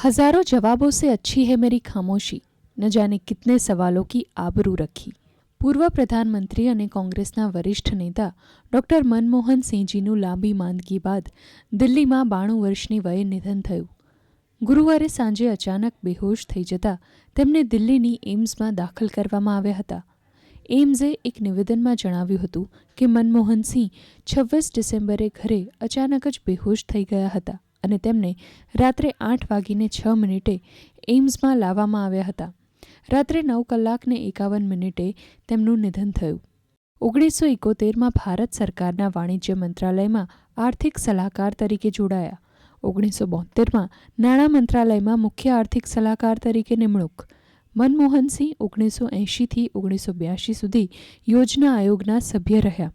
हजारों जवाबों से अच्छी है मेरी खामोशी ન જાને કિતને સવાલો કી આબરૂ રખી પૂર્વ પ્રધાનમંત્રી અને કોંગ્રેસના વરિષ્ઠ નેતા ડોક્ટર મનમોહન સિંહજીનું લાંબી માંદગી બાદ દિલ્હીમાં બાણું વર્ષની વયે નિધન થયું ગુરુવારે સાંજે અચાનક બેહોશ થઈ જતા તેમને દિલ્હીની એમ્સમાં દાખલ કરવામાં આવ્યા હતા એમ્સે એક નિવેદનમાં જણાવ્યું હતું કે મનમોહન સિંહ છવ્વીસ ડિસેમ્બરે ઘરે અચાનક જ બેહોશ થઈ ગયા હતા અને તેમને રાત્રે આઠ વાગીને છ મિનિટે એઇમ્સમાં લાવવામાં આવ્યા હતા. રાત્રે નવ કલાકને એકાવન મિનિટે તેમનું નિધન થયું. ઓગણીસો એકોતેરમાં ભારત સરકારના વાણિજ્ય મંત્રાલયમાં આર્થિક સલાહકાર તરીકે જોડાયા. ઓગણીસો બોતેરમાં નાણાં મંત્રાલયમાં મુખ્ય આર્થિક સલાહકાર તરીકે નિમણૂક. મનમોહનસિંહ ઓગણીસો એંશીથી ઓગણીસો બ્યાસી સુધી યોજના આયોગના સભ્ય રહ્યા.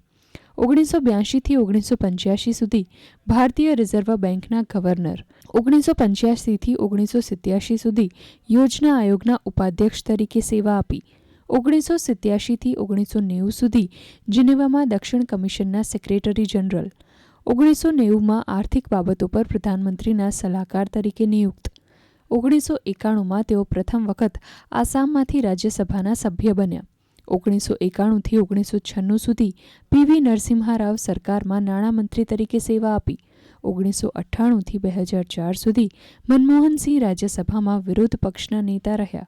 ઓગણીસો બ્યાસીથી ઓગણીસો પંચ્યાસી સુધી ભારતીય રિઝર્વ બેંકના ગવર્નર. ઓગણીસો પંચ્યાસીથી ઓગણીસો સિત્યાસી સુધી યોજના આયોગના ઉપાધ્યક્ષ તરીકે સેવા આપી. ઓગણીસો સિત્યાસીથી ઓગણીસો નેવું સુધી જિનેવામાં દક્ષિણ કમિશનના સેક્રેટરી જનરલ. ઓગણીસો નેવુંમાં આર્થિક બાબતો પર પ્રધાનમંત્રીના સલાહકાર તરીકે નિયુક્ત. ઓગણીસો એકાણુંમાં તેઓ પ્રથમ વખત આસામમાંથી રાજ્યસભાના સભ્ય બન્યા. ઓગણીસો એકાણુંથી ઓગણીસો છન્નું સુધી પીવી નરસિમ્હા રાવ સરકારમાં નાણામંત્રી તરીકે સેવા આપી. ઓગણીસો અઠ્ઠાણુંથી બે હજાર ચાર સુધી મનમોહનસિંહ રાજ્યસભામાં વિરોધ પક્ષના નેતા રહ્યા.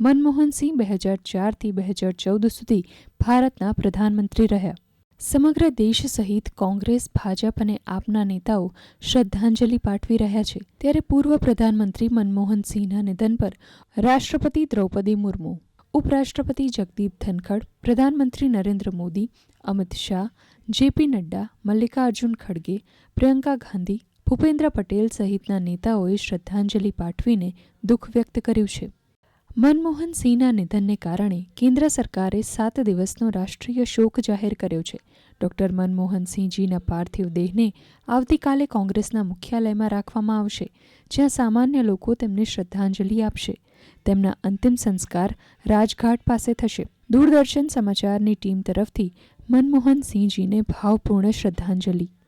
મનમોહનસિંહ બે હજાર ચારથી બે હજાર ચૌદ સુધી ભારતના પ્રધાનમંત્રી રહ્યા. સમગ્ર દેશ સહિત કોંગ્રેસ, ભાજપ અને આપના નેતાઓ શ્રદ્ધાંજલિ પાઠવી રહ્યા છે. ત્યારે પૂર્વ પ્રધાનમંત્રી મનમોહનસિંહના નિધન પર રાષ્ટ્રપતિ દ્રૌપદી મુર્મુ ઉપરાષ્ટ્રપતિ જગદીપ ધનખડ, પ્રધાનમંત્રી નરેન્દ્ર મોદી, અમિત શાહ, જેપી નડ્ડા, મલ્લિકાર્જુન ખડગે, પ્રિયંકા ગાંધી, ભૂપેન્દ્ર પટેલ સહિતના નેતાઓએ શ્રદ્ધાંજલિ પાઠવીને દુઃખ વ્યક્ત કર્યું છે. મનમોહન સિંહના નિધનને કારણે કેન્દ્ર સરકારે સાત દિવસનો રાષ્ટ્રીય શોક જાહેર કર્યો છે. ડોક્ટર મનમોહન સિંહજીના પાર્થિવ દેહને આવતીકાલે કોંગ્રેસના મુખ્યાલયમાં રાખવામાં આવશે, જ્યાં સામાન્ય લોકો તેમને શ્રદ્ધાંજલિ આપશે. તેમના અંતિમ સંસ્કાર રાજઘાટ પાસે થશે. દૂરદર્શન સમાચારની ટીમ તરફથી મનમોહન સિંહજીને ભાવપૂર્ણ શ્રદ્ધાંજલિ.